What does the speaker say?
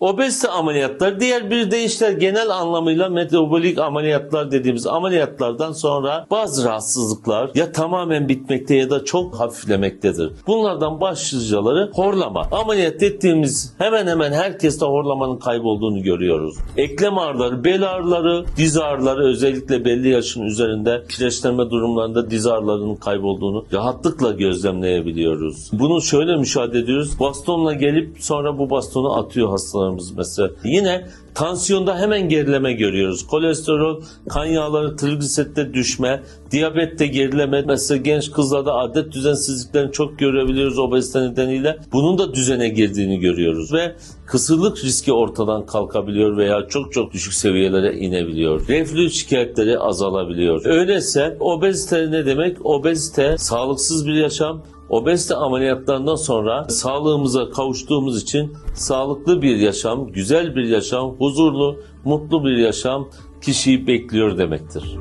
Obezite ameliyatları diğer bir deyişler genel anlamıyla metabolik ameliyatlar dediğimiz ameliyatlardan sonra bazı rahatsızlıklar ya tamamen bitmekte ya da çok hafiflemektedir. Bunlardan başlıcaları horlama. Ameliyat ettiğimiz hemen hemen herkeste horlamanın kaybolduğunu görüyoruz. Eklem ağrıları, bel ağrıları, diz ağrıları özellikle belli yaşın üzerinde kireçlenme durumlarında diz ağrılarının kaybolduğunu rahatlıkla gözlemleyebiliyoruz. Bunu şöyle müşahede ediyoruz. Bastonla gelip sonra bu bastonu atıyor hastalarımız mesela. Yine tansiyonda hemen gerileme görüyoruz. Kolesterol, kan yağları, trigliseride düşme, diyabette gerileme. Mesela genç kızlarda adet düzensizliklerini çok görebiliyoruz obezite nedeniyle. Bunun da düzene girdiğini görüyoruz ve kısırlık riski ortadan kalkabiliyor veya çok çok düşük seviyelere inebiliyor. Reflü şikayetleri azalabiliyor. Öyleyse obezite ne demek? Obezite sağlıksız bir yaşam, Obezite ameliyatlarından sonra sağlığımıza kavuştuğumuz için sağlıklı bir yaşam, güzel bir yaşam, huzurlu, mutlu bir yaşam kişiyi bekliyor demektir.